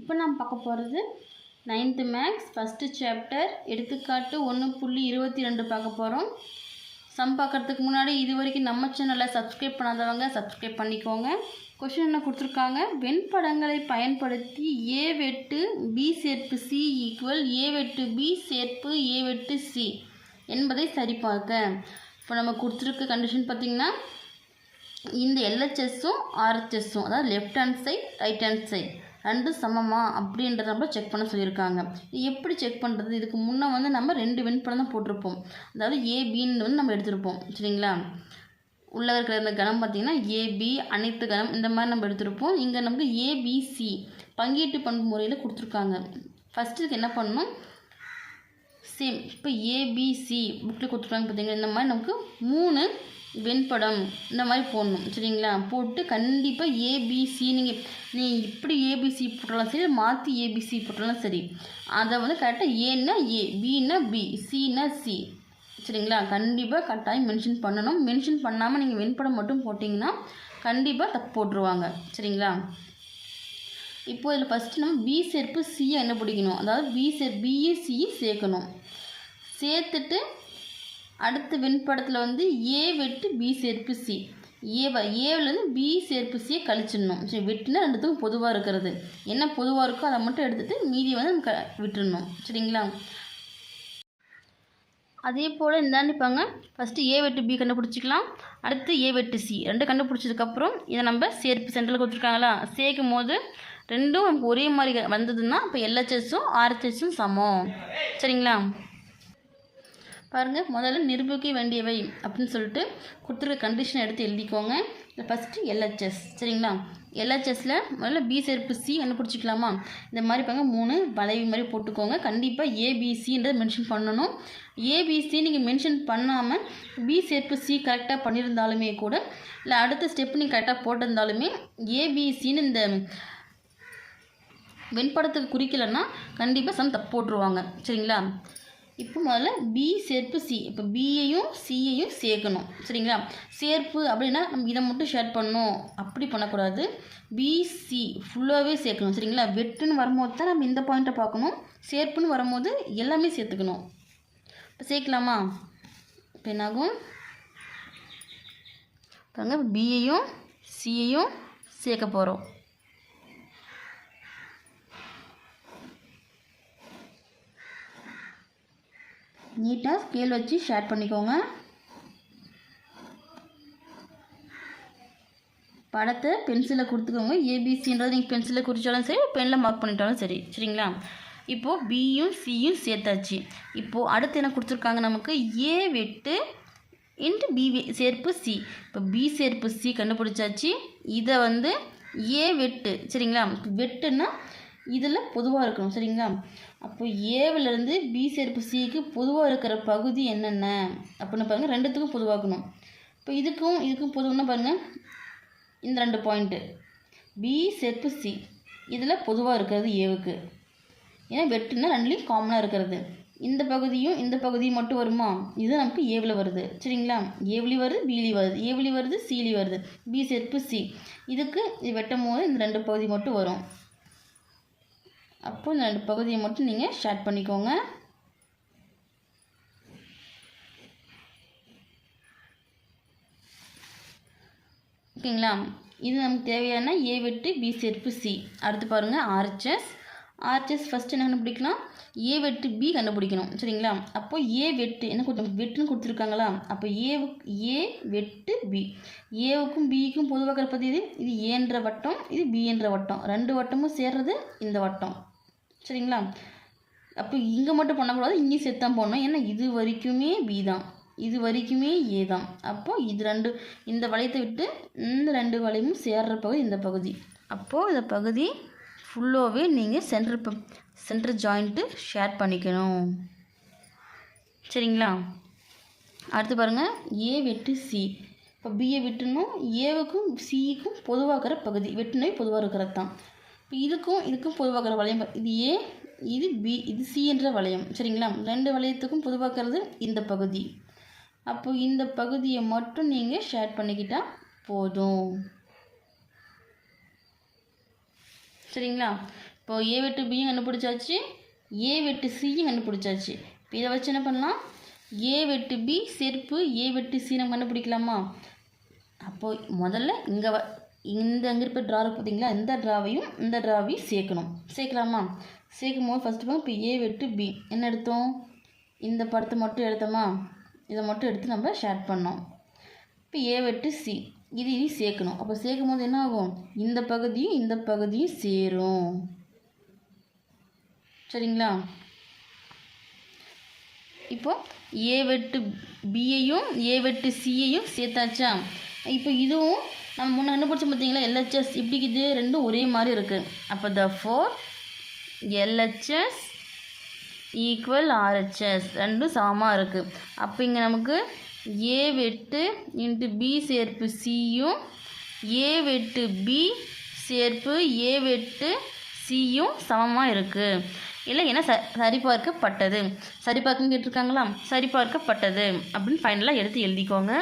இப்போ நாம் பார்க்க போகிறது நைன்த்து மேக்ஸ் ஃபஸ்ட்டு சாப்டர் எடுத்துக்காட்டு ஒன்று புள்ளி இருபத்தி ரெண்டு பார்க்க போகிறோம். சம் பார்க்கறதுக்கு முன்னாடி இது வரைக்கும் நம்ம சேனலை சப்ஸ்கிரைப் பண்ணாதவங்க சப்ஸ்கிரைப் பண்ணிக்கோங்க. கொஷின் என்ன கொடுத்துருக்காங்க? வெண்படங்களை பயன்படுத்தி ஏ வெட்டு பி சேர்ப்பு சி ஈக்குவல் ஏ வெட்டு பி சேர்ப்பு ஏ வெட்டு சி என்பதை சரிபார்க்க. இப்போ நம்ம கொடுத்துருக்க கண்டிஷன் பார்த்திங்கன்னா இந்த எல்ஹெச்எஸும் ஆர்ஹெச்எஸும் அதாவது left hand side right hand side ரெண்டும் சமமா அப்படின்றத நம்ம செக் பண்ண சொல்லியிருக்காங்க. இது எப்படி செக் பண்ணுறது இதுக்கு முன்னே வந்து நம்ம ரெண்டு வெண்படம் தான் போட்டிருப்போம். அதாவது ஏபின்னு வந்து நம்ம எடுத்திருப்போம். சரிங்களா? உள்ளே இருக்கிற இந்த கணம் பார்த்திங்கன்னா ஏபி அனைத்து கணம் இந்த மாதிரி நம்ம எடுத்திருப்போம். இங்கே நமக்கு ஏபிசி பங்கீட்டு பண்பு முறையில் கொடுத்துருக்காங்க. ஃபஸ்ட்டு இதுக்கு என்ன பண்ணணும்? சேம் இப்போ ஏபிசி புக்கில் கொடுத்துருக்காங்க பார்த்திங்கன்னா இந்த மாதிரி நமக்கு மூணு வெண்படம் இந்த மாதிரி போடணும் சரிங்களா? போட்டு கண்டிப்பாக ஏபிசி நீங்கள் நீ இப்படி ஏபிசி போட்டாலும் சரி மாற்றி ஏபிசி போட்டாலும் சரி அதை வந்து கரெக்டாக ஏன்னா ஏ பின்னா பி சின்னா சி சரிங்களா? கண்டிப்பாக கரெக்டாக மென்ஷன் பண்ணணும். மென்ஷன் பண்ணாமல் நீங்கள் வெண்படம் மட்டும் போட்டிங்கன்னா கண்டிப்பாக தப்பு போட்டுருவாங்க சரிங்களா? இப்போ இதில் ஃபஸ்ட்டு நம்ம பி சேர்ப்பு சியை என்ன பிடிக்கணும்? அதாவது பி சேர் பியும் சியும் சேர்க்கணும். சேர்த்துட்டு அடுத்து வெண்படத்தில் வந்து ஏ வெட்டு பி சேர்ப்பு சி. ஏவ ஏவிலேருந்து பி சேர்ப்பு சியை கழிச்சிடணும். சரி வெட்டுனா ரெண்டுத்துக்கும் பொதுவாக இருக்கிறது. என்ன பொதுவாக இருக்கோ அதை மட்டும் எடுத்துகிட்டு மீதியை வந்து நம்ம க விட்டுடணும். சரிங்களா? அதே போல் இந்தாண்டிப்பாங்க ஃபஸ்ட்டு ஏ வெட்டு பி கண்டுபிடிச்சிக்கலாம். அடுத்து ஏ வெட்டு சி. ரெண்டு கண்டுபிடிச்சதுக்கப்புறம் இதை நம்ம சேர்ப்பு சென்டரில் கொடுத்துருக்காங்களா? சேர்க்கும் போது ரெண்டும் நமக்கு ஒரே மாதிரி வந்ததுன்னா இப்போ எல்லா செஸ்ஸும் ஆறு செஸ்ஸும் சமம். சரிங்களா? பாருங்கள் முதல்ல நிரூபிக்க வேண்டியவை அப்படின்னு சொல்லிட்டு கொடுத்துருக்க கண்டிஷன் எடுத்து எழுதிக்கோங்க. இல்லை ஃபஸ்ட்டு எல்ஹெச்எஸ் சரிங்களா? எல்ஹெச்எஸில் முதல்ல பி சேர்ப்பு சி கண்டுபிடிச்சிக்கலாமா இந்த மாதிரி பாருங்க மூணு வளைவு மாதிரி போட்டுக்கோங்க. கண்டிப்பாக ஏபிசின்றதை மென்ஷன் பண்ணணும். ஏபிசி நீங்கள் மென்ஷன் பண்ணாமல் பி சேர்ப்பு சி கரெக்டாக பண்ணியிருந்தாலுமே கூட இல்லை அடுத்த ஸ்டெப் நீங்கள் கரெக்டாக போட்டிருந்தாலுமே ஏபிசின்னு இந்த வெண்படத்துக்கு குறிக்கலைன்னா கண்டிப்பாக சம் தப்பு போட்டுருவாங்க. சரிங்களா? இப்போ முதல்ல பி சேர்ப்பு சி இப்போ பியையும் சியையும் சேர்க்கணும். சரிங்களா? சேர்ப்பு அப்படின்னா நம்ம இதை மட்டும் ஷேர் பண்ணணும். அப்படி பண்ணக்கூடாது. பிசி ஃபுல்லாகவே சேர்க்கணும். சரிங்களா? வெட்டுன்னு வரும்போது தான் நம்ம இந்த பாயிண்ட்டை பார்க்கணும். சேர்ப்புன்னு வரும்போது எல்லாமே சேர்த்துக்கணும். இப்போ சேர்க்கலாமா? இப்போ என்னாகும்? பாருங்கள் பியையும் சியையும் சேர்க்க போகிறோம் நீட்டாக ஸ்கேல் வச்சு ஷேர் பண்ணிக்கோங்க. படத்தை பென்சிலில் கொடுத்துக்கோங்க. ஏபிசின்றது நீங்கள் பென்சிலில் குறித்தாலும் சரி பெனில் மார்க் பண்ணிட்டாலும் சரி. சரிங்களா? இப்போது பியும் சியும் சேர்த்தாச்சு. இப்போது அடுத்து என்ன கொடுத்துருக்காங்க நமக்கு? ஏ வெட்டு இன்ட்டு பி சேர்ப்பு சி இப்போ பி சேர்ப்பு சி கண்டுபிடிச்சாச்சு. இதை வந்து ஏ வெட்டு சரிங்களா? வெட்டுன்னா இதில் பொதுவாக இருக்கணும் சரிங்களா? அப்போ ஏவிலேருந்து பி சேர்ப்பு சிக்கு பொதுவாக இருக்கிற பகுதி என்னென்ன? அப்படின்னு பாருங்கள் ரெண்டுத்துக்கும் பொதுவாக்கணும். இப்போ இதுக்கும் இதுக்கும் பொதுவாக பாருங்கள் இந்த ரெண்டு பாயிண்ட்டு பி சேர்ப்பு சி இதில் பொதுவாக இருக்கிறது ஏவுக்கு ஏன்னா வெட்டுனா ரெண்டுலேயும் காமனாக இருக்கிறது. இந்த பகுதியும் இந்த பகுதியும் மட்டும் வருமா? இது நமக்கு ஏவில் வருது சரிங்களா? ஏவிலி வருது பிலி வருது. ஏவிலி வருது சீலி வருது. பி சேர்ப்பு சி இதுக்கு இது வெட்டும் போது இந்த ரெண்டு பகுதி மட்டும் வரும். அப்போ இந்த ரெண்டு பகுதியை மட்டும் நீங்கள் ஷேர் பண்ணிக்கோங்க. ஓகேங்களா? இது நமக்கு தேவையான ஏ வெட்டு பி சேர்ப்பு சி அடுத்து பாருங்கள் ஆர்ச்சஸ் ஆர்ச்சஸ் ஃபஸ்ட்டு என்ன கண்டுபிடிக்கலாம் ஏ வெட்டு பி கண்டுபிடிக்கணும். சரிங்களா? அப்போ ஏ வெட்டு என்ன கொடுத்து வெட்டுன்னு கொடுத்துருக்காங்களா? அப்போ ஏ ஏ வெட்டு பி ஏவுக்கும் பிக்கும் பொதுவாக இருப்பது இது இது ஏன்ற வட்டம் இது பி என்ற வட்டம். ரெண்டு வட்டமும் சேர்றது இந்த வட்டம். சரிங்களா? அப்போ இங்கே மட்டும் பண்ணக்கூடாது இங்கேயும் செத்தான் போடணும். ஏன்னா இது வரைக்குமே பி தான். இது வரைக்குமே ஏ தான். அப்போது இது ரெண்டு இந்த வளையத்தை விட்டு இந்த ரெண்டு வளையமும் சேர்ற பகுதி இந்த பகுதி. அப்போது இந்த பகுதி ஃபுல்லாகவே நீங்கள் சென்டர் சென்டர் ஜாயிண்ட்டு ஷேர் பண்ணிக்கணும். சரிங்களா? அடுத்து பாருங்கள் ஏ வெட்டு சி இப்போ பிஏ வெட்டணும். ஏவுக்கும் சிக்கும் பொதுவாகிற பகுதி. வெட்டுனே பொதுவாக இருக்கிறது தான் இதுக்கும் இதுக்கும் பொதுவாகிற வளையம் இது ஏ இது பி இது சி என்ற வளையம். சரிங்களா? ரெண்டு வளையத்துக்கும் பொதுவாக்கிறது இந்த பகுதி. அப்போ இந்த பகுதியை மட்டும் நீங்கள் ஷேர் பண்ணிக்கிட்டால் போதும். சரிங்களா? இப்போ ஏ வெட்டு பியும் கண்டுபிடிச்சாச்சு. ஏ வெட்டு சியும் கண்டுபிடிச்சாச்சு. இப்போ இதை வச்சு என்ன பண்ணலாம்? ஏ வெட்டு பி செருப்பு ஏ வெட்டு சி நம்ம கண்டுபிடிக்கலாமா? அப்போது முதல்ல இங்கே வ இந்த அங்கே இருக்க ட்ரா பார்த்தீங்களா இந்த ட்ராவையும் இந்த ட்ராவையும் சேர்க்கணும். சேர்க்கலாமா? சேர்க்கும் போது ஃபஸ்ட்டு பார்க்க இப்போ ஏ வெட்டு பி என்ன எடுத்தோம்? இந்த படத்தை மட்டும் எடுத்தோமா? இதை மட்டும் எடுத்து நம்ம ஷேர் பண்ணோம். இப்போ ஏ வெட்டு சி இது இது சேர்க்கணும். அப்போ சேர்க்கும் போது என்ன ஆகும்? இந்த பகுதியும் இந்த பகுதியும் சேரும். சரிங்களா? இப்போ ஏ வெட்டு பியையும் ஏ வெட்டு சியையும் சேர்த்தாச்சா? இப்போ இதுவும் நம்ம முன்ன கண்டுபிடிச்சோம் பார்த்தீங்களா? எல்ஹெச்எஸ் இப்படி இது ரெண்டும் ஒரே மாதிரி இருக்குது அப்போ the four LHS equal RHS ரெண்டும் சமமாக இருக்குது அப்போ இங்கே நமக்கு ஏ வெட்டு இன்ட்டு பி சேர்ப்பு சியும் ஏ வெட்டு பி சேர்ப்பு ஏ வெட்டு சியும் சமமாக இருக்குது இல்லை ஏன்னா ச சரிபார்க்கப்பட்டது? சரிபார்க்குன்னு கேட்டிருக்காங்களா? சரிபார்க்கப்பட்டது. அப்படின்னு ஃபைனலாக எடுத்து எழுதிக்கோங்க.